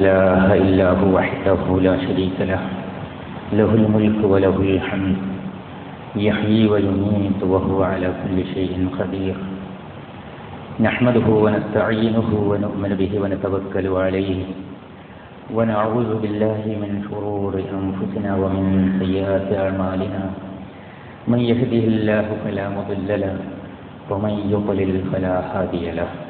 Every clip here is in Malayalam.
إله إلا هو وحده لا شريك له له الملك وله الحمد يحيي ويميت وهو على كل شيء قدير. نحمده ونستعينه ونؤمن به ونتوكل عليه ونعوذ بالله من شرور أنفسنا ومن سيئات أعمالنا. من يهده الله فلا مضل له ومن يضلل فلا هادي له.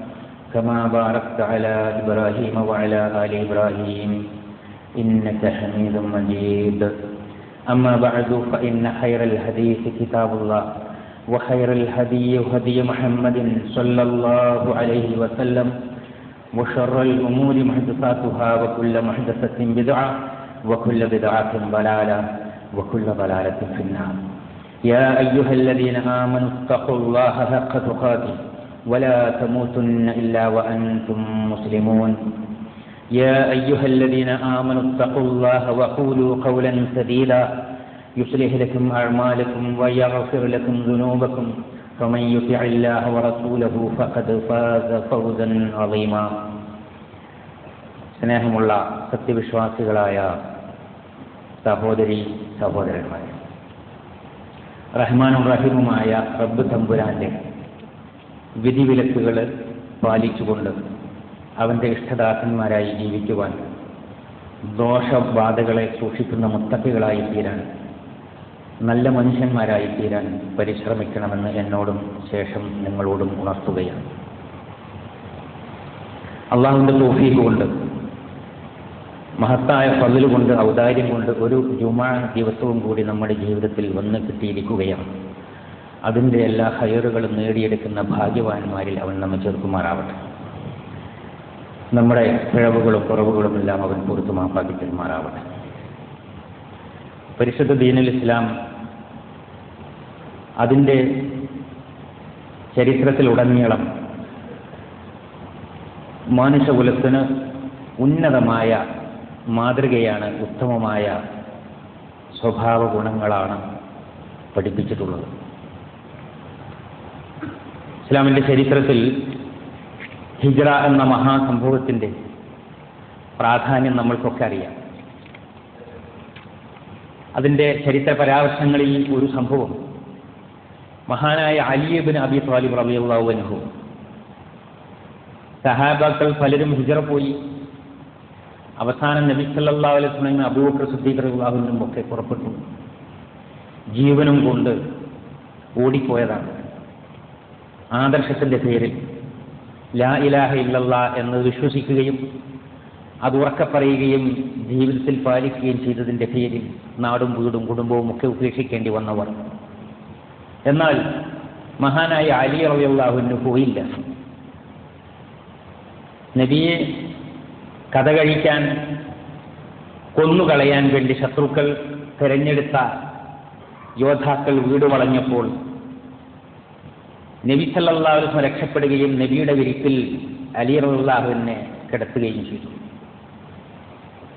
كما باركت على إبراهيم وعلى آل إبراهيم إنك حميد مجيد. أما بعد فإن خير الحديث كتاب الله وخير الهدي هدي محمد صلى الله عليه وسلم وشر الأمور محدثاتها وكل محدثة بدعة وكل بدعة ضلالة وكل ضلالة في النار. يا أيها الذين آمنوا اتقوا الله حق تقاته. ولا تموتن إلا وأنتم مسلمون يا أيها الذين آمنوا اتقوا الله وقولوا قولا سديدا يصلح لكم أعمالكم ويغفر لكم ذنوبكم فمن يطع الله ورسوله فقد فاز فوزا عظيما സ്നേഹമുള്ള സത്യവിശ്വാസികളായ സഹോദരി സഹോദരന്മാരെ റഹ്മാനും റഹീമുമായ റബ്ബ് തമ്പുരാന്റെ വിധിവിലക്കുകൾ പാലിച്ചുകൊണ്ട് അവന്റെ ഇഷ്ടദാസന്മാരായി ജീവിക്കുവാൻ ദോഷബാധകളെ സൂക്ഷിക്കുന്ന മുത്തക്കുകളായി തീരാൻ നല്ല മനുഷ്യന്മാരായി തീരാൻ പരിശ്രമിക്കണമെന്ന് എന്നോടും ശേഷം നിങ്ങളോടും ഉണർത്തുകയാണ്. അള്ളാഹുവിന്റെ തോഫീക്ക് കൊണ്ട് മഹത്തായ പതിലുകൊണ്ട് ഔദാര്യം കൊണ്ട് ഒരു ജുമാ ദിവസവും കൂടി നമ്മുടെ ജീവിതത്തിൽ വന്ന് കിട്ടിയിരിക്കുകയാണ്. അതിന്റെ എല്ലാ ഹയറുകളും നേടിയെടുക്കുന്ന ഭാഗ്യവാന്മാരിൽ അവൻ നമ്മെ ചേർക്കുമാറാവട്ടെ നമ്മുടെ പിഴവുകളും കുറവുകളും എല്ലാം അവൻ പുറത്തു മാപ്പാക്കി തരുമാറാവട്ടെ പരിശുദ്ധ ദീനുൽ ഇസ്ലാം അതിന്റെ ചരിത്രത്തിലുടനീളം മനുഷ്യകുലത്തിന് ഉന്നതമായ മാതൃകയാണ് ഉത്തമമായ സ്വഭാവ ഗുണങ്ങളാണ് പഠിപ്പിച്ചിട്ടുള്ളത്. ഇസ്ലാമിന്റെ ചരിത്രത്തിൽ ഹിജ്റ എന്ന മഹാസംഭവത്തിന്റെ പ്രാധാന്യം നമ്മൾക്കൊക്കെ അറിയാം. അതിന്റെ ചരിത്ര പരാമർശങ്ങളിൽ ഒരു സംഭവം മഹാനായ അലിയബിൻ അബി താലിബ് റബിയുള്ളാഹു അനുഭവം സഹാബാക്കൾ പലരും ഹിജറ പോയി. അവസാനം നബി സല്ലാ അബൂബക്കർ സുദ്ദീഖ് റബിള്ളാഹുവിനും ഒക്കെ പുറപ്പെട്ടു. ജീവനും കൊണ്ട് ഓടിപ്പോയതാണ്. ആദർശത്തിന്റെ പേരിൽ ലാ ഇലാഹ ഇല്ലല്ല എന്ന് വിശ്വസിക്കുകയും അത് ഉറക്കെ പറയുകയും ജീവിതത്തിൽ പാലിക്കുകയും ചെയ്തതിന്റെ പേരിൽ നാടും വീടും കുടുംബവും ഒക്കെ ഉപേക്ഷിക്കേണ്ടി വന്നവർ. എന്നാൽ മഹാനായ അലി റബിയുള്ളാഹുവിന് പോയില്ല. നബിയെ കഥ കഴിക്കാൻ കൊന്നുകളയാൻ വേണ്ടി ശത്രുക്കൾ തിരഞ്ഞെടുത്ത യോദ്ധാക്കൾ വീട് വളഞ്ഞപ്പോൾ നബി സല്ലാഹുലം രക്ഷപ്പെടുകയും നബിയുടെ വിരിപ്പിൽ അലി റബുല്ലാഹുവിനെ കിടത്തുകയും ചെയ്തു.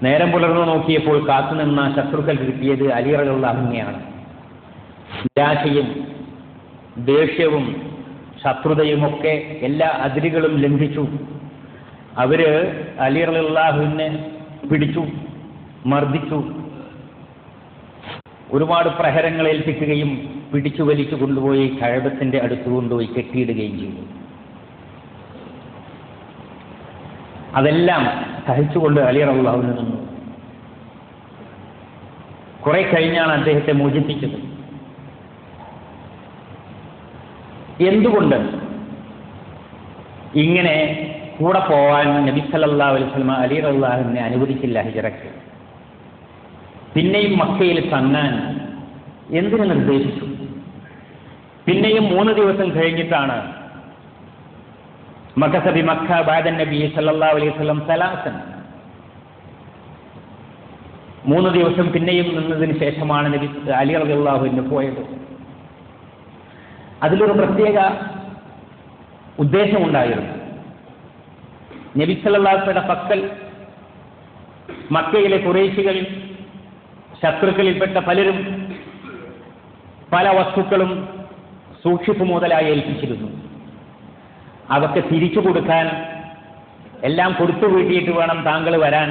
നേരം പുലർന്നു നോക്കിയപ്പോൾ കാത്തുനിന്ന ശത്രുക്കൾ കിട്ടിയത് അലി റബുല്ലാഹുവിനെയാണ് നിരാശയും ദേഷ്യവും ശത്രുതയുമൊക്കെ എല്ലാ അതിരുകളും ലംഘിച്ചു. അവർ അലി റബുല്ലാഹുവിനെ പിടിച്ചു മർദ്ദിച്ചു. ഒരുപാട് പ്രഹരങ്ങൾ ഏൽപ്പിക്കുകയും പിടിച്ചു വലിച്ചു കൊണ്ടുപോയി കഴകത്തിന്റെ അടുത്ത് കൊണ്ടുപോയി കെട്ടിയിടുകയും ചെയ്തു. അതെല്ലാം സഹിച്ചുകൊണ്ട് അലി റബുല്ലാഹുവിൽ നിന്നു. കുറെ കഴിഞ്ഞാണ് അദ്ദേഹത്തെ മോചിപ്പിച്ചത്. എന്തുകൊണ്ട് ഇങ്ങനെ കൂടെ പോവാൻ നബി സല്ലാ അലൈഹി അലി റബുല്ലാഹുവിനെ അനുവദിച്ചില്ല ഹിജറക്ക് പിന്നെയും മക്കയിൽ തന്നാൻ എന്തിനു നിർദ്ദേശിച്ചു? പിന്നെയും മൂന്ന് ദിവസം കഴിഞ്ഞിട്ടാണ് മക്കസബി മക്ക ബാദൻ നബി സല്ലാ അലൈഹി വസല്ലം സലാസൻ. മൂന്ന് ദിവസം പിന്നെയും നിന്നതിന് ശേഷമാണ് നബി അലി റളിയല്ലാഹുവിന് പോയത്. അതിലൊരു പ്രത്യേക ഉദ്ദേശമുണ്ടായിരുന്നു. നബി സല്ലാഹുയുടെ പക്കൽ മക്കയിലെ കുറേശികളിൽ ശത്രുക്കളിൽപ്പെട്ട പലരും പല വസ്തുക്കളും സൂക്ഷിപ്പ് മുതലായി ഏൽപ്പിച്ചിരുന്നു. അതൊക്കെ തിരിച്ചു കൊടുക്കാൻ എല്ലാം കൊടുത്തു വീട്ടിയിട്ട് വേണം താങ്കൾ വരാൻ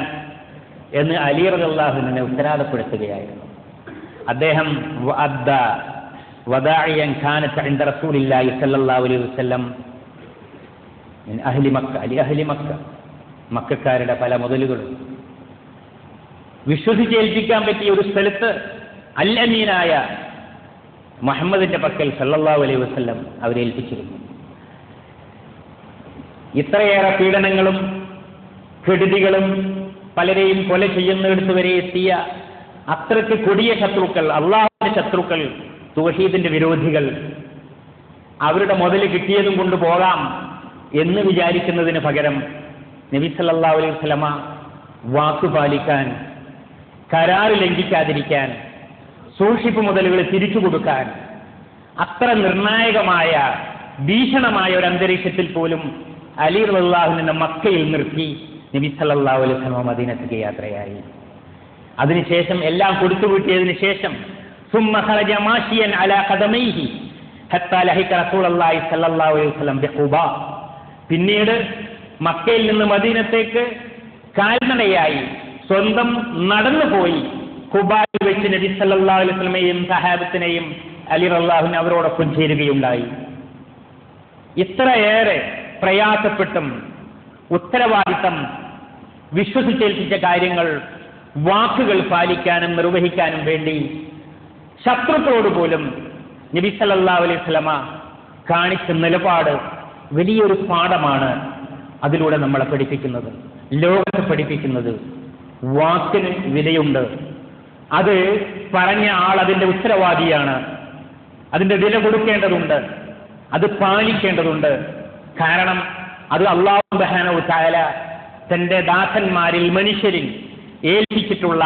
എന്ന് അലി റളിയല്ലാഹുവിനെ ഉത്തരവാദപ്പെടുത്തുകയായിരുന്നു അദ്ദേഹം വദാഇയൻ ഇൻദ റസൂലില്ലാഹി സല്ലല്ലാഹു അലൈഹി വസല്ലം അഹ്ലി മക്ക അലി അഹ്ലി മക്ക മക്കാരുടെ പല മുതലുകളും. വിശ്വസിച്ചേൽപ്പിക്കാൻ പറ്റിയ ഒരു സ്ഥലത്ത് അല്ലമീനായ മുഹമ്മദിന്റെ പക്കൽ സല്ലല്ലാഹു അലൈഹി വസല്ലം അവരെ ഏൽപ്പിച്ചിരുന്നു. ഇത്രയേറെ പീഡനങ്ങളും കെടുതികളും പലരെയും കൊല ചെയ്യുന്നിടത്ത് വരെ എത്തിയ അത്രയ്ക്ക് കൊടിയ ശത്രുക്കൾ അള്ളാഹുവിന്റെ ശത്രുക്കൾ തുഹീദിന്റെ വിരോധികൾ അവരുടെ മുതൽ കിട്ടിയതും കൊണ്ട് പോകാം എന്ന് വിചാരിക്കുന്നതിന് പകരം നബി സല്ലല്ലാഹു അലൈഹി സ്വലമ വാക്കുപാലിക്കാൻ കരാറ് ലംഘിക്കാതിരിക്കാൻ സൂക്ഷിപ്പ് മുതലുകൾ തിരിച്ചു കൊടുക്കാൻ അത്ര നിർണായകമായ ഭീഷണമായ ഒരു അന്തരീക്ഷത്തിൽ പോലും അലി റള്ളാഹുവിനെ മക്കയിൽ നിർത്തി നബി സല്ലാ അലൈഹി മദീനത്തേക്ക് യാത്രയായി. അതിനുശേഷം എല്ലാം കൊടുത്തുവിട്ടിയതിന് ശേഷം പിന്നീട് മക്കയിൽ നിന്ന് മദീനത്തേക്ക് കാൽനടയായി സ്വന്തം നടന്നു പോയി കുബാ വെച്ച് നബി സല്ലാ അലൈഹി വസല്ലമയെയും സഹാബത്തിനെയും അലി അള്ളാഹുവിനെ അവരോടൊപ്പം ചേരുകയുണ്ടായി. ഇത്രയേറെ പ്രയാസപ്പെട്ടും ഉത്തരവാദിത്തം വിശ്വസിച്ചേൽപ്പിച്ച കാര്യങ്ങൾ വാക്കുകൾ പാലിക്കാനും നിർവഹിക്കാനും വേണ്ടി ശത്രുക്കളോട് പോലും നബി സല്ലാ അലൈഹി വസല്ലമ കാണിച്ച നിലപാട് വലിയൊരു പാഠമാണ് അതിലൂടെ നമ്മളെ പഠിപ്പിക്കുന്നത് ലോകത്തെ പഠിപ്പിക്കുന്നത്. വാക്കിന് വിലയുണ്ട്. അത് പറഞ്ഞ ആൾ അതിന്റെ ഉത്തരവാദിയാണ്. അതിന്റെ വില കൊടുക്കേണ്ടതുണ്ട്. അത് പാലിക്കേണ്ടതുണ്ട്. കാരണം അത് അള്ളാഹു ബഹാനു താല തന്റെ ദാസന്മാരിൽ മനുഷ്യരിൽ ഏൽപ്പിച്ചിട്ടുള്ള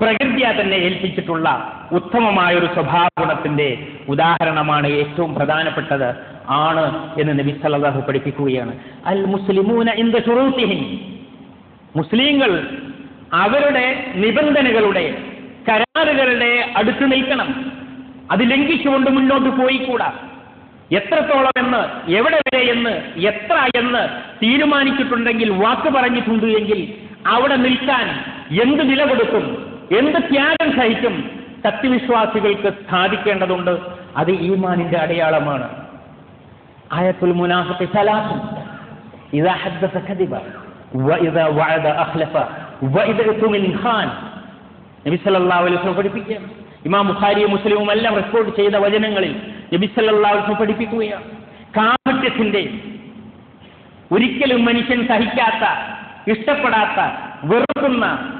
പ്രകൃതിയെ തന്നെ ഏൽപ്പിച്ചിട്ടുള്ള ഉത്തമമായ ഒരു സ്വഭാവ ഗുണത്തിന്റെ ഉദാഹരണമാണ് ഏറ്റവും പ്രധാനപ്പെട്ടത് ആണ് എന്ന് നബി സല്ലല്ലാഹു പഠിപ്പിക്കുകയാണ്. അൽ മുസ്ലിമൂന ഇന്ത് ശുറൂത്തിഹിം മുസ്ലിങ്ങൾ അവരുടെ നിബന്ധനകളുടെ കരാറുകളുടെ അടുത്ത് നിൽക്കണം. അത് ലംഘിച്ചുകൊണ്ട് മുന്നോട്ട് പോയിക്കൂടാ. എത്രത്തോളം എന്ന് എവിടെ വരെ എന്ന് എത്ര എന്ന് തീരുമാനിച്ചിട്ടുണ്ടെങ്കിൽ വാക്ക് പറഞ്ഞിട്ടുണ്ട് എങ്കിൽ അവിടെ നിൽക്കാൻ എന്ത് വില കൊടുക്കും എന്ത് ത്യാഗം സഹിക്കും സത്യവിശ്വാസികൾക്ക് സാധിക്കേണ്ടതുണ്ട് അത് ഈമാനിന്റെ അടയാളമാണ്. ആയത്തുൽ മുനാഫിഖ് സലാസും ഇദാ ഹദ്ദസ വഇദാ വഅദ അഖ്ലഫ വഇദാ തുമിൻ ഖാൻ. നബി വസല്ലം പഠിപ്പിക്കുകയാണ് ഇമാം ബുഖാരിയും മുസ്ലിമും എല്ലാം റിപ്പോർട്ട് ചെയ്ത വചനങ്ങളിൽ നബി വസല്ലം പഠിപ്പിക്കുകയാണ്. കാപട്യത്തിന്റെ ഒരിക്കലും മനുഷ്യൻ സഹിക്കാത്ത ഇഷ്ടപ്പെടാത്ത വെറുക്കുന്ന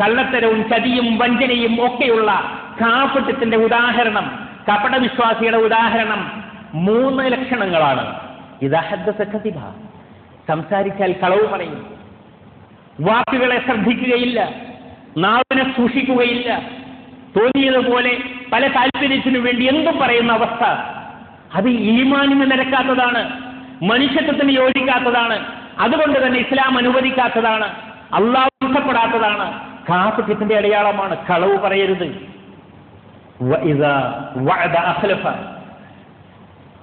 കള്ളത്തരവും ചതിയും വഞ്ചനയും ഒക്കെയുള്ള കാപട്യത്തിന്റെ ഉദാഹരണം കപടവിശ്വാസിയുടെ ഉദാഹരണം മൂന്ന് ലക്ഷണങ്ങളാണ്. സംസാരിച്ചാൽ കളവ് പറയും. വാക്കുകളെ ശ്രദ്ധിക്കുകയില്ല. നാവിനെ സൂക്ഷിക്കുകയില്ല. തോന്നിയതുപോലെ പല താല്പര്യത്തിനു വേണ്ടി എന്തും പറയുന്ന അവസ്ഥ. അത് ഈമാനിന് നിരക്കാത്തതാണ് മനുഷ്യത്വത്തിന് യോജിക്കാത്തതാണ് അതുകൊണ്ട് തന്നെ ഇസ്ലാം അനുവദിക്കാത്തതാണ് അള്ളാഹു ഇഷ്ടപ്പെടാത്തതാണ്. കാപ്പറ്റ്യത്തിന്റെ അടയാളമാണ് കളവ് പറയരുത്.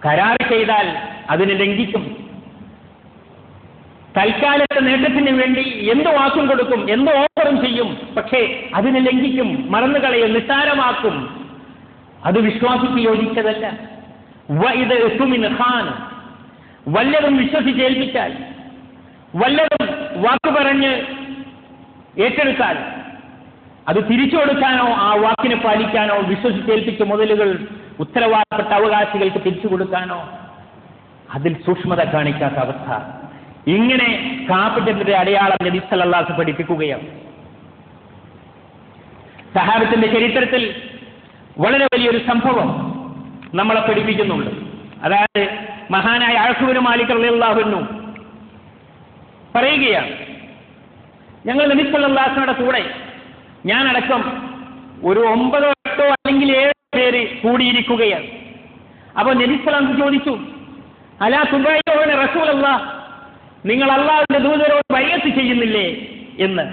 കരാർ ചെയ്താൽ അതിനെ ലംഘിക്കും. തൽക്കാലത്തെ നേട്ടത്തിന് വേണ്ടി എന്ത് വാക്കും കൊടുക്കും എന്ത് ഓഫറും ചെയ്യും പക്ഷേ അതിനെ ലംഘിക്കും മറന്നു കളയും നിസ്സാരമാക്കും. അത് വിശ്വാസിക്ക് യോജിച്ചതല്ല. ഇസ്മിൻ ഖാൻ. വല്ലതും വിശ്വസിച്ചേൽപ്പിച്ചാൽ വല്ലതും വാക്ക് പറഞ്ഞ് ഏറ്റെടുത്താൽ അത് തിരിച്ചു കൊടുക്കാനോ ആ വാക്കിനെ പാലിക്കാനോ വിശ്വസിച്ചേൽപ്പിച്ച മുതലുകൾ ഉത്തരവാദപ്പെട്ട അവകാശികൾക്ക് തിരിച്ചു കൊടുക്കാനോ അതിൽ സൂക്ഷ്മത കാണിക്കാത്ത അവസ്ഥ. ഇങ്ങനെ കാപ്പിറ്റത്തിന്റെ അടയാളം നബി സല്ലല്ലാഹു പഠിപ്പിക്കുകയാണ്. സഹാബത്തിന്റെ ചരിത്രത്തിൽ വളരെ വലിയൊരു സംഭവം നമ്മളെ പഠിപ്പിക്കുന്നുണ്ട്. അതായത് മഹാനായ അഴസുവിന് മാലിക് റളിയല്ലാഹുവിനു പറയുകയാണ് ഞങ്ങൾ നബിസ്വല്ലാസിനോടെ കൂടെ ഞാനടക്കം ഒരു ഒമ്പതോ എട്ടോ അല്ലെങ്കിൽ ഏഴ് പേര് കൂടിയിരിക്കുകയാണ്. അപ്പൊ നബിസ്വലാം ചോദിച്ചു അലാ റസൂൽ റസൂലല്ല നിങ്ങൾ അള്ളാഹുവിന്റെ ദൂതരോട് ബയ്യത്ത് ചെയ്യുന്നില്ലേ എന്ന്.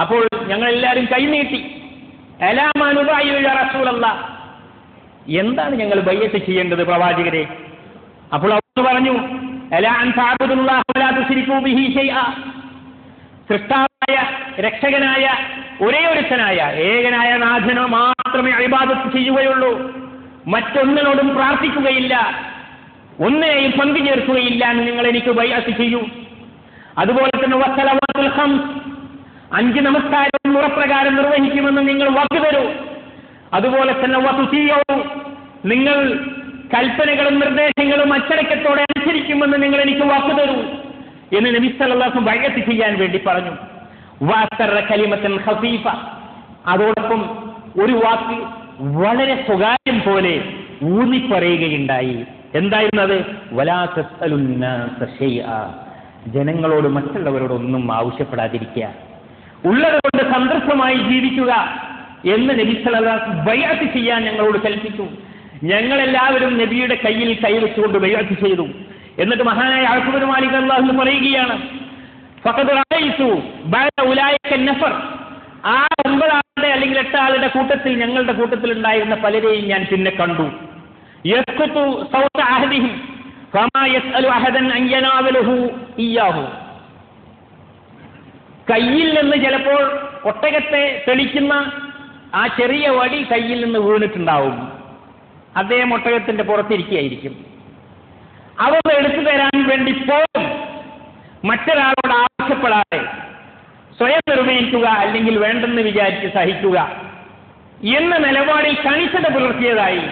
അപ്പോൾ ഞങ്ങൾ എല്ലാവരും കൈനീട്ടി. റസൂലല്ല എന്താണ് ഞങ്ങൾ ബയ്യത്ത് ചെയ്യേണ്ടത് പ്രവാചകരെ? അപ്പോൾ അവർ പറഞ്ഞു സൃഷ്ടാവായ രക്ഷകനായ ഒരേ ഒരുത്തനായ ഏകനായ നാഥനോ മാത്രമേ അഭിബാധത്ത് ചെയ്യുകയുള്ളൂ. മറ്റൊന്നിനോടും പ്രാർത്ഥിക്കുകയില്ല. ഒന്നിനെയും പങ്കു ചേർക്കുകയില്ല എന്ന് നിങ്ങൾ എനിക്ക് ബൈഅത്ത് ചെയ്യൂ. അതുപോലെ തന്നെ വസ്സലവാത്തുൽ അഞ്ച് നമസ്കാരം മുറപ്രകാരം നിർവഹിക്കുമെന്ന് നിങ്ങൾ വാക്ക് തരൂ. അതുപോലെ തന്നെ വസുചിയോ നിങ്ങൾ കൽപ്പനകളും നിർദ്ദേശങ്ങളും അച്ചടക്കത്തോടെ അനുസരിക്കുമെന്ന് നിങ്ങൾ എനിക്ക് വാക്ക് തരൂ എന്ന് നബി സല്ലല്ലാഹു വഴത്ത് ചെയ്യാൻ വേണ്ടി പറഞ്ഞു. വാസറ കലിമത്തൻ ഖഫീഫ അതോടൊപ്പം ഒരു വാക്ക് വളരെ സ്വകാര്യം പോലെ ഊന്നി എന്തായിരുന്നത്? വലാ മറ്റുള്ളവരോട് ഒന്നും ജനങ്ങളോട് ആവശ്യപ്പെടാതിരിക്കുക. ഉള്ളത് കൊണ്ട് സന്തൃപ്തമായി ജീവിക്കുക എന്ന് നബി ബയാത്ത് ചെയ്യാൻ ഞങ്ങളോട് കൽപ്പിച്ചു. ഞങ്ങളെല്ലാവരും നബിയുടെ കയ്യിൽ കൈവച്ചുകൊണ്ട് ബയ്യാത്ത് ചെയ്തു. എന്നിട്ട് മഹാനായ അഴക്കുബർ മാലിക് അള്ളാഹു പറയുകയാണ് ആ ഒമ്പതാളുടെ അല്ലെങ്കിൽ എട്ടാളുടെ കൂട്ടത്തിൽ ഞങ്ങളുടെ കൂട്ടത്തിൽ ഉണ്ടായിരുന്ന പലരെയും ഞാൻ പിന്നെ കണ്ടു. യസ്അലു അഹദൻ അൻ കയ്യിൽ നിന്ന് ചിലപ്പോൾ ഒട്ടകത്തെ തെളിക്കുന്ന ആ ചെറിയ വടി കയ്യിൽ നിന്ന് വീണിട്ടുണ്ടാവും. അദ്ദേഹം ഒട്ടകത്തിന്റെ പുറത്തിരിക്കുകയായിരിക്കും. അവർ എടുത്തു തരാൻ വേണ്ടി പോകും മറ്റൊരാളോട് ആവശ്യപ്പെടാതെ സ്വയം നിർണയിക്കുക അല്ലെങ്കിൽ വേണ്ടെന്ന് വിചാരിച്ച് സഹിക്കുക. എന്ന നിലപാടിൽ കണിശത പുലർത്തിയതായി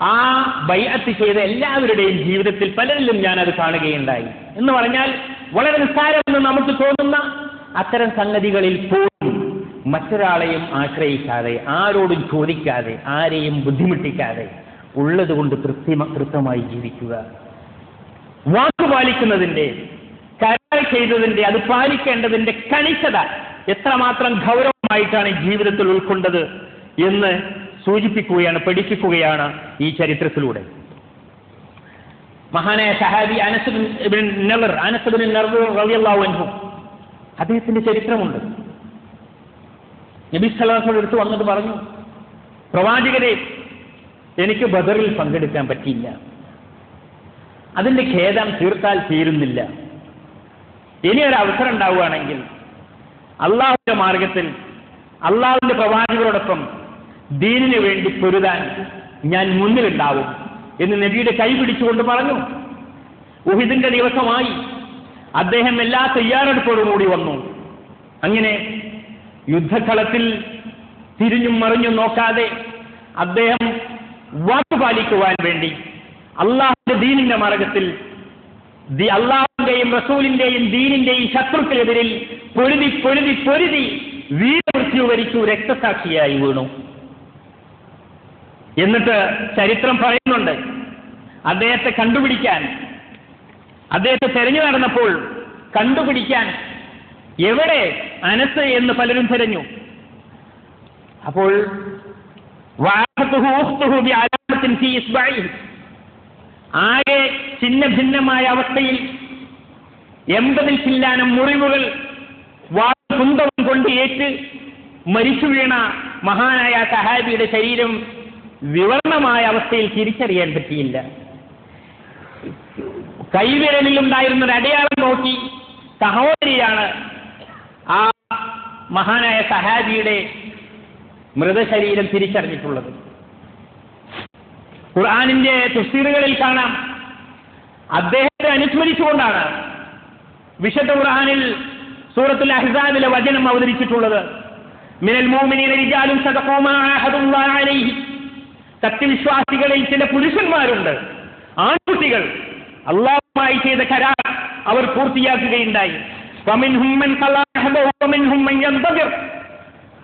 ആ ബൈഅത്ത് ചെയ്ത എല്ലാവരുടെയും ജീവിതത്തിൽ പലരിലും ഞാൻ അത് കാണുകയുണ്ടായി. എന്ന് പറഞ്ഞാൽ വളരെ നിസ്സാരമെന്ന് നമുക്ക് തോന്നുന്ന അത്തരം സംഗതികളിൽ പോലും മറ്റൊരാളെയും ആശ്രയിക്കാതെ ആരോടും ചോദിക്കാതെ ആരെയും ബുദ്ധിമുട്ടിക്കാതെ ഉള്ളത് കൊണ്ട് കൃത്യമ കൃത്യമായി ജീവിക്കുക. വാക്ക് പാലിക്കുന്നതിന്റെ കരാർ ചെയ്തതിന്റെ അത് പാലിക്കേണ്ടതിന്റെ കണിശത എത്രമാത്രം ഗൗരവമായിട്ടാണ് ജീവിതത്തിൽ ഉൾക്കൊണ്ടത് എന്ന് സൂചിപ്പിക്കുകയാണ് പഠിപ്പിക്കുകയാണ് ഈ ചരിത്രത്തിലൂടെ. മഹാനായ സഹാബി അനസുബിൻ അദ്ദേഹത്തിന്റെ ചരിത്രമുണ്ട്. നബി സല്ലല്ലാഹു എടുത്തു വന്നിട്ട് പറഞ്ഞു പ്രവാചകരെ എനിക്ക് ബദറിൽ പങ്കെടുക്കാൻ പറ്റിയില്ല. അതിന്റെ ഖേദം തീർത്താൽ തീരുന്നില്ല. ഇനി ഒരു അവസരം ഉണ്ടാവുകയാണെങ്കിൽ അള്ളാഹുവിന്റെ മാർഗത്തിൽ അള്ളാഹുവിന്റെ പ്രവാചകരോടൊപ്പം ദീനിനു വേണ്ടി പൊരുതാൻ ഞാൻ മുന്നിലുണ്ടാവും എന്ന് നബിയുടെ കൈ പിടിച്ചുകൊണ്ട് പറഞ്ഞു. ഉഹിദിന്റെ ദിവസമായി അദ്ദേഹം എല്ലാ തയ്യാറെടുപ്പോടും കൂടി വന്നു. അങ്ങനെ യുദ്ധക്കളത്തിൽ തിരിഞ്ഞും മറിഞ്ഞും നോക്കാതെ അദ്ദേഹം വാക്ക് പാലിക്കുവാൻ വേണ്ടി അള്ളാഹുന്റെ ദീനിന്റെ മാർഗത്തിൽ അള്ളാഹുവിന്റെയും റസൂലിന്റെയും ദീനിന്റെയും ശത്രുക്കളെതിരിൽ പൊരുതി പൊരുതി പൊരുതി വീരമൃത്യു വരിച്ചു രക്തസാക്ഷിയായി വീണു. എന്നിട്ട് ചരിത്രം പറയുന്നുണ്ട്. അദ്ദേഹത്തെ കണ്ടുപിടിക്കാൻ. അദ്ദേഹത്തെ തെരഞ്ഞു നടന്നപ്പോൾ കണ്ടുപിടിക്കാൻ എവിടെ അനസ് എന്ന് പലരും തിരഞ്ഞു. അപ്പോൾ. ആകെ ഛിന്ന ഭിന്നമായ അവസ്ഥയിൽ എൺപതിൽ ചില്ലാനം മുറിവുകൾ കുന്തവും കൊണ്ട് ഏറ്റ് മരിച്ചു വീണ മഹാനായ സഹാബിയുടെ ശരീരം വിവരണമായ അവസ്ഥയിൽ തിരിച്ചറിയാൻ പറ്റിയില്ല. കൈവിരലിൽ ഉണ്ടായിരുന്ന ഒരു അടയാളം നോക്കി സഹോദരിയാണ് ആ മഹാനായ സഹാബിയുടെ മൃതശരീരം തിരിച്ചറിഞ്ഞിട്ടുള്ളത്. ഖുർആാനിന്റെ തുസ്തീറുകളിൽ കാണാം. അദ്ദേഹത്തെ അനുസ്മരിച്ചുകൊണ്ടാണ് വിശുദ്ധ ഖുർആാനിൽ സൂറത്തുൽ അഹ്സാബിലെ വചനം അവതരിച്ചിട്ടുള്ളത്. മിനൽ മോമിനീന സത്യവിശ്വാസികളിൽ ചില പുരുഷന്മാരുണ്ട്. ആൺകുട്ടികൾ. അള്ളാഹുമായി ചെയ്ത കരാർ അവർ പൂർത്തിയാക്കുകയുണ്ടായി.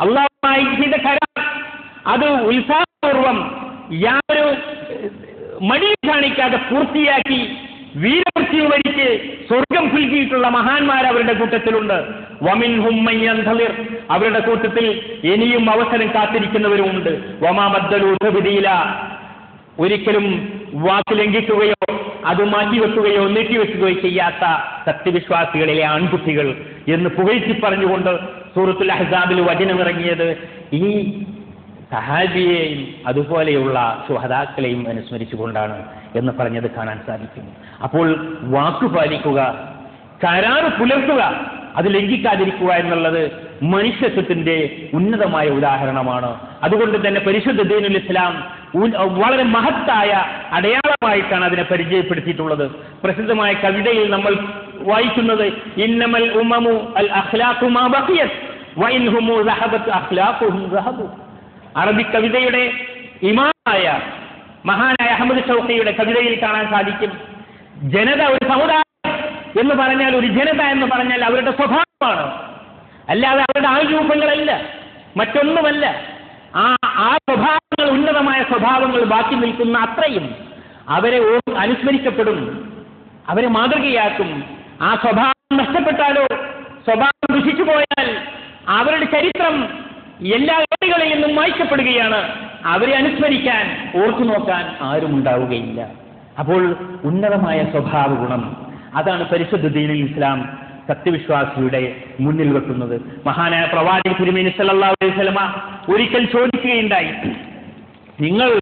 അള്ളാഹുമായി ചെയ്ത കരാർ അത് ഉത്സാഹപൂർവം യാതൊരു മടി കാണിക്കാതെ പൂർത്തിയാക്കി വീരവൃത്തിയുമായി സ്വർഗം പുൽകിയിട്ടുള്ള മഹാന്മാർ അവരുടെ കൂട്ടത്തിലുണ്ട്. വമിൻ മൻ അവരുടെ കൂട്ടത്തിൽ ഇനിയും അവസരം കാത്തിരിക്കുന്നവരുമുണ്ട്. വമാ ബദ്ദലു തബ്ദീല ഒരിക്കലും വാക്ക് ലംഘിക്കുകയോ അത് മാറ്റിവെക്കുകയോ നീട്ടിവെക്കുകയോ ചെയ്യാത്ത സത്യവിശ്വാസികളിലെ ആൺകുട്ടികൾ എന്ന് പുകഴ്ത്തി പറഞ്ഞുകൊണ്ട് സൂറത്തുൽ അഹ്സാബിൽ വചനമിറങ്ങിയത് ഈ സഹാബിയെയും അതുപോലെയുള്ള സുഹദാക്കളെയും അനുസ്മരിച്ചുകൊണ്ടാണ്. എന്ന് പറഞ്ഞത് കാണാൻ സാധിക്കും അപ്പോൾ വാക്കു പാലിക്കുക കരാറ് പുലർത്തുക അത് ലംഘിക്കാതിരിക്കുക എന്നുള്ളത് മനുഷ്യത്വത്തിന്റെ ഉന്നതമായ ഉദാഹരണമാണ്. അതുകൊണ്ട് തന്നെ പരിശുദ്ധ ദീനുൽ ഇസ്ലാം വളരെ മഹത്തായ അടയാളമായിട്ടാണ് അതിനെ പരിചയപ്പെടുത്തിയിട്ടുള്ളത്. പ്രസിദ്ധമായ കവിതയിൽ നമ്മൾ വായിക്കുന്നത് ഇന്നമൽ ഉമമു അഖ്ലാഖുഹും അറബി കവിതയുടെ ഇമാമായ മഹാനായ അഹമ്മദ് ഷൗഖിയുടെ കവിതയിൽ കാണാൻ സാധിക്കും. ജനത ഒരു സമുദായം എന്ന് പറഞ്ഞാൽ ഒരു ജനത എന്ന് പറഞ്ഞാൽ അവരുടെ സ്വഭാവമാണ്. അല്ലാതെ അവരുടെ ആൾരൂപങ്ങളല്ല. മറ്റൊന്നുമല്ല. ആ ആ സ്വഭാവങ്ങൾ ഉന്നതമായ സ്വഭാവങ്ങൾ ബാക്കി നിൽക്കുന്ന അത്രയും അവരെ അനുസ്മരിക്കപ്പെടും. അവരെ മാതൃകയാക്കും. ആ സ്വഭാവം നഷ്ടപ്പെട്ടാലോ സ്വഭാവം ദുഷിച്ചു പോയാൽ അവരുടെ ചരിത്രം എല്ലാ വഴികളിൽ നിന്നും മായ്ക്കപ്പെടുകയാണ്. അവരെ അനുസ്മരിക്കാൻ ഓർത്തു നോക്കാൻ ആരും ഉണ്ടാവുകയില്ല. അപ്പോൾ ഉന്നതമായ സ്വഭാവ ഗുണം. അതാണ് പരിശുദ്ധ ദീനിൽ ഇസ്ലാം സത്യവിശ്വാസിയുടെ മുന്നിൽ വെക്കുന്നത്. മഹാനായ പ്രവാചക തിരുമേനി സല്ലല്ലാഹു അലൈഹി ഒരിക്കൽ ചോദിക്കുകയുണ്ടായി. നിങ്ങൾ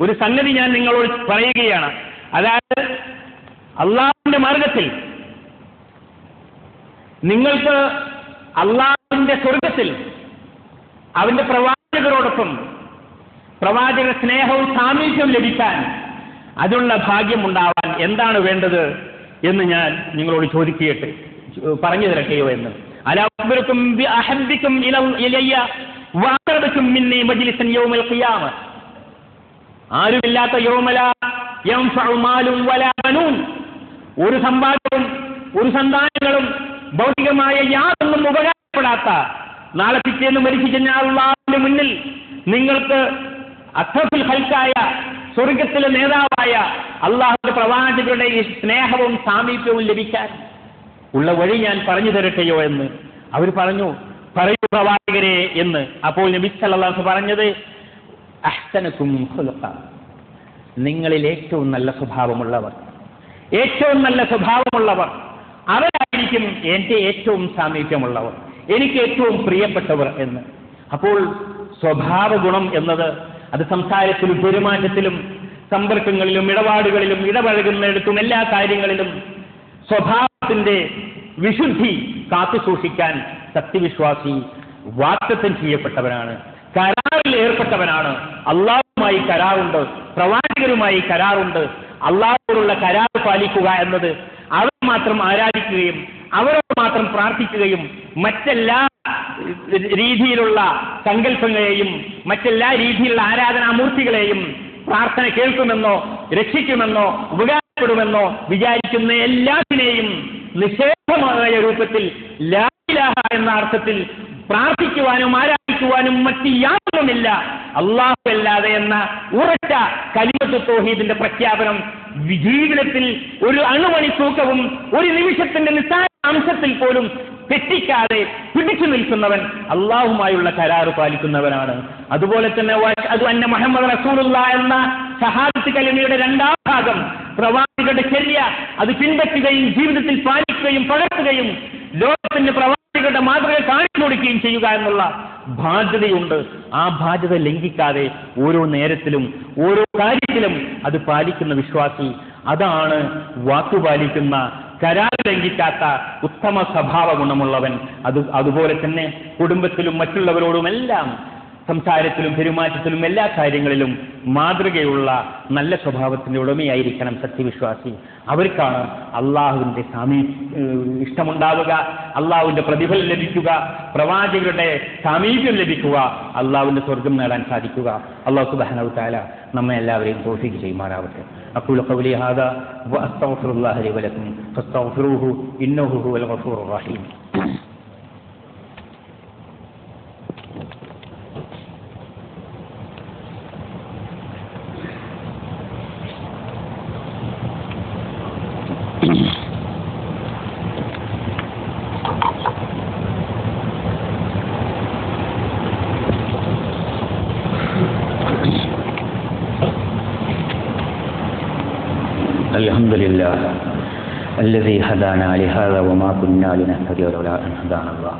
ഒരു സംഗതി ഞാൻ നിങ്ങളോട് പറയുകയാണ്. അതായത് അള്ളാഹുവിന്റെ മാർഗത്തിൽ നിങ്ങൾക്ക് അള്ളാഹുവിന്റെ സ്വർഗത്തിൽ അവന്റെ പ്രവാചകരോടൊപ്പം പ്രവാചക സ്നേഹവും സാമീപ്യവും ലഭിക്കാൻ അതിനുള്ള ഭാഗ്യമുണ്ടാവാൻ എന്താണ് വേണ്ടത് എന്ന് ഞാൻ നിങ്ങളോട് ചോദിക്കട്ടെ. പറഞ്ഞു തരട്ടെയോ എന്ന്. യൗമൽ ഖിയാമ. ആരുമില്ലാത്ത യോമല ഒരു സമ്പാദവും ഒരു സന്താനങ്ങളും ഭൗതികമായ യാതൊന്നും ഉപകാരപ്പെടാത്ത നാളെ പിറ്റേന്ന് മരിച്ചു കഴിഞ്ഞാൽ അള്ളാഹുവിന്റെ മുന്നിൽ നിങ്ങൾക്ക് അർത്ഥത്തിൽ ഹൽക്കായ സ്വർഗത്തിലെ നേതാവായ അള്ളാഹുന്റെ പ്രവാചകരുടെ ഈ സ്നേഹവും സാമീപ്യവും ലഭിക്കാൻ ഉള്ള വഴി ഞാൻ പറഞ്ഞു തരട്ടെയോ എന്ന് അവർ പറഞ്ഞു പറയൂ പ്രവാചകരെ എന്ന്. അപ്പോൾ നബി പറഞ്ഞത് അഹ്സനക്കും നിങ്ങളിൽ ഏറ്റവും നല്ല സ്വഭാവമുള്ളവർ ഏറ്റവും നല്ല സ്വഭാവമുള്ളവർ അവരായിരിക്കും എന്റെ ഏറ്റവും സാമീപ്യമുള്ളവർ. എനിക്ക് ഏറ്റവും പ്രിയപ്പെട്ടവർ എന്ന്. അപ്പോൾ സ്വഭാവ ഗുണം എന്നത് അത് സംസാരത്തിലും പെരുമാറ്റത്തിലും സമ്പർക്കങ്ങളിലും ഇടപാടുകളിലും ഇടപഴകുന്നിടത്തും എല്ലാ കാര്യങ്ങളിലും സ്വഭാവത്തിന്റെ വിശുദ്ധി കാത്തുസൂക്ഷിക്കാൻ സത്യവിശ്വാസി വാക്തത്വം ചെയ്യപ്പെട്ടവനാണ്. കരാറിൽ ഏർപ്പെട്ടവനാണ്. അള്ളാഹുമായി കരാറുണ്ട്. പ്രവാചകരുമായി കരാറുണ്ട്. അള്ളാഹുള്ള കരാർ പാലിക്കുക എന്നത് അവർ മാത്രം ആരാധിക്കുകയും അവരോട് മാത്രം പ്രാർത്ഥിക്കുകയും മറ്റെല്ലാ രീതിയിലുള്ള സങ്കല്പങ്ങളെയും മറ്റെല്ലാ രീതിയിലുള്ള ആരാധനാമൂർത്തികളെയും പ്രാർത്ഥന കേൾക്കുമെന്നോ രക്ഷിക്കുമെന്നോ ഉപകാരപ്പെടുമെന്നോ വിചാരിക്കുന്ന എല്ലാത്തിനെയും നിഷേധമായ രൂപത്തിൽ ലായിലാഹ എന്ന അർത്ഥത്തിൽ പ്രാർത്ഥിക്കുവാനും ആരാധിക്കുവാനും മറ്റ് യാതൊന്നുമില്ല. അള്ളാഹു അല്ലാതെ എന്ന ഉറച്ച കലിമത്ത് തോഹീദിന്റെ പ്രഖ്യാപനം ജീവിതത്തിൽ ഒരു അണുമണി തൂക്കവും ഒരു നിമിഷത്തിന്റെ നിസ്സാര അംശത്തിൽ പോലും തെറ്റിക്കാതെ പിടിച്ചു നിൽക്കുന്നവൻ അള്ളാഹുമായുള്ള കരാറ് പാലിക്കുന്നവനാണ്. അതുപോലെ തന്നെ അത് അന്ന മുഹമ്മദ് റസൂലുള്ള എന്ന ഷഹാദത്ത് കലിമയുടെ രണ്ടാം ഭാഗം പ്രവാസികളുടെ ചര്യ അത് പിൻപറ്റുകയും ജീവിതത്തിൽ പാലിക്കുകയും പകർത്തുകയും ലോകത്തിന്റെ പ്രവാസികളുടെ മാതൃക കാണിച്ചു കൊടുക്കുകയും ചെയ്യുക എന്നുള്ള ബാധ്യതയുണ്ട്. ആ ബാധ്യത ലംഘിക്കാതെ ഓരോ നേരത്തിലും ഓരോ കാര്യത്തിലും അത് പാലിക്കുന്ന വിശ്വാസി അതാണ് വാക്കുപാലിക്കുന്ന കരാർ ലംഘിക്കാത്ത ഉത്തമ സ്വഭാവ ഗുണമുള്ളവൻ അത് അതുപോലെ തന്നെ കുടുംബത്തിലും മറ്റുള്ളവരോടുമെല്ലാം സംസാരത്തിലും പെരുമാറ്റത്തിലും എല്ലാ കാര്യങ്ങളിലും മാതൃകയുള്ള നല്ല സ്വഭാവത്തിന്റെ ഉടമയായിരിക്കണം സത്യവിശ്വാസി അവർക്കാണ് അള്ളാഹുവിന്റെ സാമീ ഏഹ് ഇഷ്ടമുണ്ടാവുക അള്ളാഹുവിന്റെ പ്രതിഫലം ലഭിക്കുക പ്രവാചകരുടെ സാമീപ്യം ലഭിക്കുക അള്ളാഹുവിന്റെ സ്വർഗം നേടാൻ സാധിക്കുക അള്ളാഹു സുബാനവ് താല നമ്മെ എല്ലാവരെയും തോഫിക്ക് ചെയ്യുമാറാവട്ടെ أقول قولي هذا وأستغفر الله لي ولكم فاستغفروه إنه هو الغفور الرحيم الحمد لله الذي هدانا لهذا وما كنا لنهتدي لولا ان هدانا الله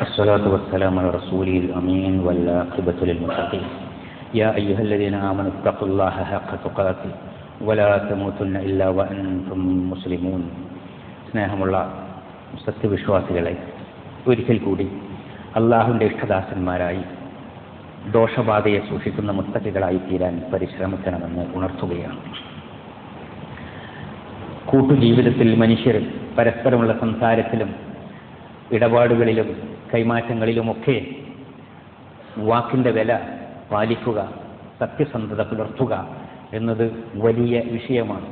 الصلاه والسلام على رسوله الأمين والعاقبة للمتقين يا ايها الذين امنوا اتقوا الله حق تقاته ولا تموتن الا وانتم مسلمون സ്നേഹമുള്ള സത്യവിശ്വാസികളെ ഒരിക്കൽ കൂടി അള്ളാഹുവിന്റെ ഇഷ്ടദാസന്മാരായി ദോഷബാധയെ സൂക്ഷിക്കുന്ന മുത്തക്കികളായി തീരാൻ പരിശ്രമിക്കണമെന്ന് ഉണർത്തുകയാണ് കൂട്ടുജീവിതത്തിൽ മനുഷ്യർ പരസ്പരമുള്ള സംസാരത്തിലും ഇടപാടുകളിലും കൈമാറ്റങ്ങളിലുമൊക്കെ വാക്കിന്റെ വില പാലിക്കുക സത്യസന്ധത പുലർത്തുക എന്നത് വലിയ വിഷയമാണ്.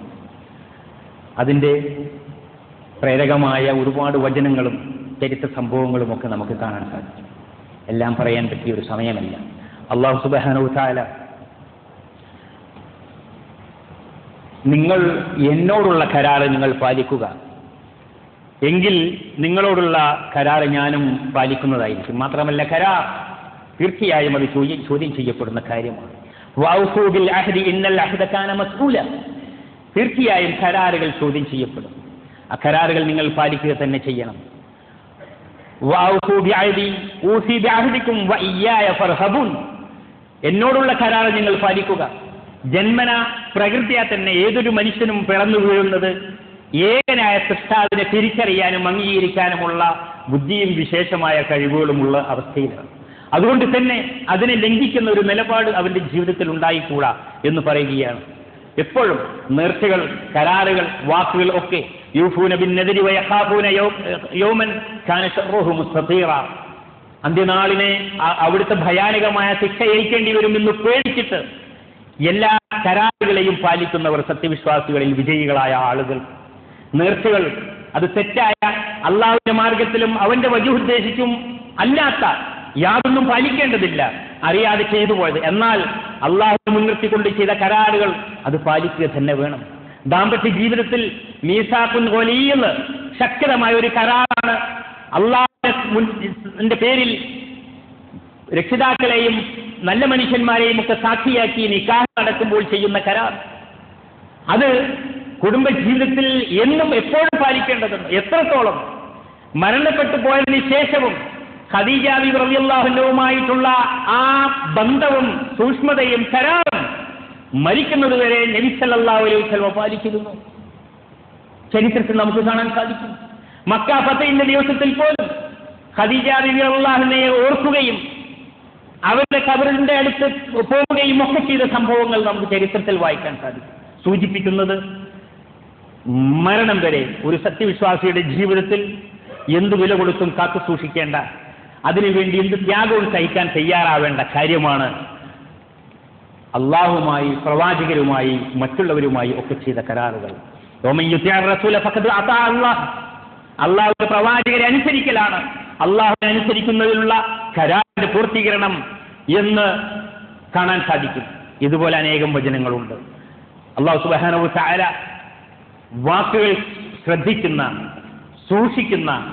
അതിന്റെ പ്രേരകമായ ഒരുപാട് വചനങ്ങളും ചരിത്ര സംഭവങ്ങളുമൊക്കെ നമുക്ക് കാണാൻ സാധിക്കും. എല്ലാം പറയാൻ പറ്റിയ ഒരു സമയമല്ല. അള്ളാഹു സുബാനുത്താല നിങ്ങൾ എന്നോടുള്ള കരാർ നിങ്ങൾ പാലിക്കുക. എങ്കിൽ നിങ്ങളോടുള്ള കരാർ ഞാനും പാലിക്കുന്നതായിരിക്കും. മാത്രമല്ല കരാർ തീർച്ചയായും അത് ചോദ്യം ചോദ്യം ചെയ്യപ്പെടുന്ന കാര്യമാണ്. തീർച്ചയായും കരാറുകൾ ചോദ്യം ചെയ്യപ്പെടും. ആ കരാറുകൾ നിങ്ങൾ പാലിക്കുക തന്നെ ചെയ്യണം. എന്നോടുള്ള കരാർ നിങ്ങൾ പാലിക്കുക. ജന്മന പ്രകൃതിയാ തന്നെ ഏതൊരു മനുഷ്യനും പിറന്നു വീഴുന്നത്? ഏകനായ സൃഷ്ടാവിനെ തിരിച്ചറിയാനും അംഗീകരിക്കാനുമുള്ള ബുദ്ധിയും വിശേഷമായ കഴിവുകളുമുള്ള അവസ്ഥയിലാണ്. അതുകൊണ്ട് തന്നെ അതിനെ ലംഘിക്കുന്ന ഒരു നിലപാട് അവന്റെ ജീവിതത്തിൽ ഉണ്ടായിക്കൂടാ എന്ന് പറയുകയാണ്. എപ്പോഴും നേർച്ചകൾ കരാറുകൾ വാക്കുകൾ ഒക്കെ യൂഫൂന ബിന്നെതിരി വയഹാഫൂന യോമൻ അന്ത്യനാളിനെ അവിടുത്തെ ഭയാനകമായ ശിക്ഷ ഏൽക്കേണ്ടി വരും എന്ന് പേടിച്ചിട്ട് എല്ലാ കരാറുകളെയും പാലിക്കുന്നവർ സത്യവിശ്വാസികളിൽ വിജയികളായ ആളുകൾ. നേർച്ചകൾ അത് തെറ്റായ അള്ളാഹുവിന്റെ മാർഗത്തിലും അവന്റെ വജുദ്ദേശിച്ചും അല്ലാത്ത യാതൊന്നും പാലിക്കേണ്ടതില്ല. അറിയാതെ ചെയ്തു പോയത്. എന്നാൽ അള്ളാഹു മുൻനിർത്തിക്കൊണ്ട് ചെയ്ത കരാറുകൾ അത് പാലിക്കുക തന്നെ വേണം. ദാമ്പത്യ ജീവിതത്തിൽ മീസാക്കുൻ വലിയെന്ന് ശക്തമായ ഒരു കരാറാണ്. അള്ളാഹുവിന്റെ പേരിൽ രക്ഷിതാക്കളെയും നല്ല മനുഷ്യന്മാരെയും ഒക്കെ സാക്ഷിയാക്കി നിക്കാഹ് നടക്കുമ്പോൾ ചെയ്യുന്ന കരാർ. അത് കുടുംബ ജീവിതത്തിൽ എന്നും എപ്പോഴും പാലിക്കേണ്ടതുണ്ട്. എത്രത്തോളം? മരണപ്പെട്ടു പോയതിന് ശേഷവും ഖദീജ ബി റളിയല്ലാഹുവിനുമായിട്ടുള്ള ആ ബന്ധവും സൂക്ഷ്മതയും കരാറും മരിക്കുന്നതുവരെ നബി സല്ലല്ലാഹു അലൈഹി വസല്ലം പാലിച്ചിരുന്നു. ചരിത്രത്തിൽ നമുക്ക് കാണാൻ സാധിക്കും. മക്ക ഫത്തയിന്റെ ദിവസത്തിൽ പോലും ഖദീജ അള്ളാഹുവിനെ ഓർക്കുകയും അവരുടെ കബറിന്റെ അടുത്ത് പോവുകയും ഒക്കെ ചെയ്ത സംഭവങ്ങൾ നമുക്ക് ചരിത്രത്തിൽ വായിക്കാൻ സാധിക്കും. സൂചിപ്പിക്കുന്നത് മരണം വരെ ഒരു സത്യവിശ്വാസിയുടെ ജീവിതത്തിൽ എന്ത് വില കൊടുത്തും കാത്തു സൂക്ഷിക്കേണ്ട അതിനുവേണ്ടി എന്ത് ത്യാഗവും സഹിക്കാൻ തയ്യാറാവേണ്ട കാര്യമാണ് അള്ളാഹുമായി പ്രവാചകരുമായി മറ്റുള്ളവരുമായി ഒക്കെ ചെയ്ത കരാറുകൾ. അള്ളാഹുവിന്റെ പ്രവാചകരെ അനുസരിക്കലാണ്. അള്ളാഹുവിനെ അനുസരിക്കുന്നതിനുള്ള കരാർ പൂർത്തീകരണം എന്ന് കാണാൻ സാധിക്കും. ഇതുപോലെ അനേകം വചനങ്ങളുണ്ട്. അള്ളാഹു സുബാനവു താര വാക്കുകൾ ശ്രദ്ധിക്കുന്ന സൂക്ഷിക്കുന്ന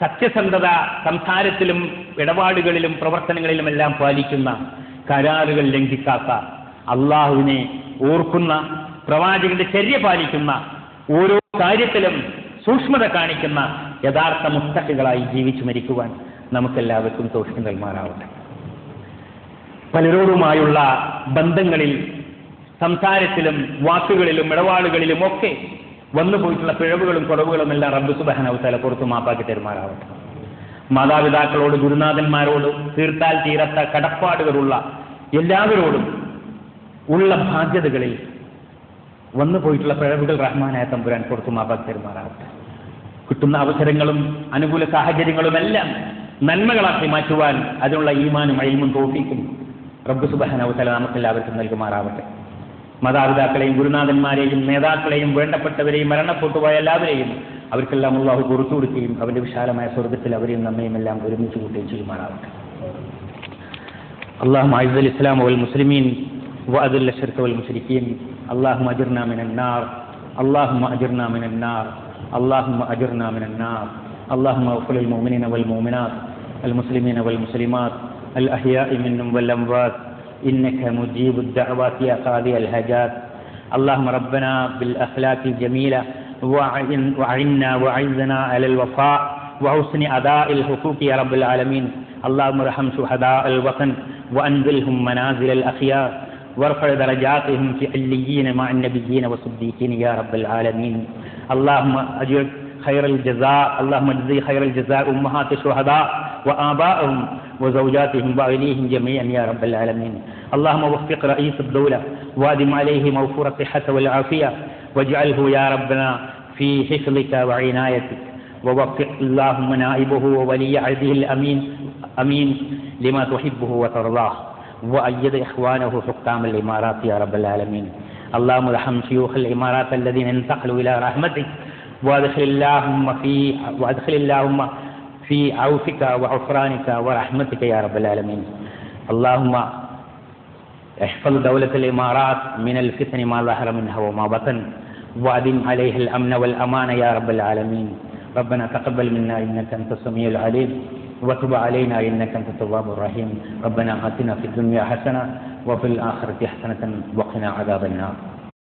സത്യസന്ധത സംസാരത്തിലും ഇടപാടുകളിലും പ്രവർത്തനങ്ങളിലുമെല്ലാം പാലിക്കുന്ന കരാറുകൾ ലംഘിക്കാത്ത അള്ളാഹുവിനെ ഓർക്കുന്ന പ്രവാചകന്റെ ചര്യ പാലിക്കുന്ന ഓരോ കാര്യത്തിലും സൂക്ഷ്മത കാണിക്കുന്ന യഥാർത്ഥ മുസ്തക്കുകളായി ജീവിച്ചു മരിക്കുവാൻ നമുക്കെല്ലാവർക്കും തോഷ്യം നൽകാനാവട്ടെ പലരോടുമായുള്ള ബന്ധങ്ങളിൽ സംസാരത്തിലും വാക്കുകളിലും ഇടപാടുകളിലും ഒക്കെ വന്നു പോയിട്ടുള്ള പിഴവുകളും കുറവുകളും എല്ലാം റബ്ബ് സുബഹനവത്തല പുറത്തു മാപ്പാക്കി തരുമാറാവട്ടെ. മാതാപിതാക്കളോട് ഗുരുനാഥന്മാരോട് തീർത്താൽ തീരത്ത കടപ്പാടുകളുള്ള എല്ലാവരോടും ഉള്ള ബാധ്യതകളിൽ വന്നു പോയിട്ടുള്ള പിഴവുകൾ റഹ്മാനായ തമ്പുരാൻ പുറത്തു മാപ്പാക്കി തരുമാറാവട്ടെ. കിട്ടുന്ന അവസരങ്ങളും അനുകൂല സാഹചര്യങ്ങളുമെല്ലാം നന്മകളാക്കി മാറ്റുവാൻ അതിനുള്ള ഈമാനും അഴിമും തോപ്പിക്കും റബ്ബ് സുബഹനവത്തല നമുക്കെല്ലാവർക്കും നൽകുമാറാവട്ടെ മാതാപിതാക്കളെയും ഗുരുനാഥന്മാരെയും നേതാക്കളെയും വേണ്ടപ്പെട്ടവരെയും മരണപ്പെട്ടുപോയ എല്ലാവരെയും അവർക്കെല്ലാം അള്ളാഹു പുറത്തു കൊടുക്കുകയും അവന്റെ വിശാലമായ സ്വർഗത്തിൽ അവരെയും നമ്മയും എല്ലാം ഒരുമിച്ച് കൂട്ടുകയും ചെയ്യുമാറാവട്ടെ اللهم اعز الاسلام والمسلمين واذل الشرك والمشركين اللهم اجرنا من النار اللهم اجرنا من النار اللهم اجرنا من النار اللهم اغفر للمؤمنين والمؤمنات المسلمين والمسلمات الأحياء منهم والأموات. إنك مجيب الدعوات يا قاضي الحاجات اللهم ربنا بالأخلاق الجميلة وعن- وعنا وعزنا على الوفاء وحسن أداء الحقوق يا رب العالمين. اللهم ارحم شهداء الوطن وأنزلهم منازل الأخيار وارفع درجاتهم في عليين مع النبيين والصديقين يا رب العالمين. اللهم أجر خير الجزاء. اللهم اجزي خير الجزاء أمهات الشهداء وآبائهم وزوجاتهم وأهليهم جميعا يا رب العالمين. اللهم وفق رئيس الدولة وأدم عليه موفور الصحة والعافية. واجعله يا ربنا في حفظك وعنايتك. ووفق اللهم نائبه وولي عهده الأمين أمين لما تحبه وترضاه. وأيد إخوانه حكام الإمارات يا رب العالمين. اللهم ارحم شيوخ الإمارات الذين انتقلوا إلى رحمتك. وادخل اللهم في وادخل اللهم في عوفك وغفرانك ورحمتك يا رب العالمين. اللهم احفظ دولة الإمارات من الفتن ما ظهر منها وما بطن وأدم عليها الأمن والأمان يا رب العالمين. ربنا تقبل منا إنك أنت السميع العليم وتب علينا إنك أنت التواب الرحيم. ربنا آتنا في الدنيا حسنة وفي الآخرة حسنة وقنا عذاب النار.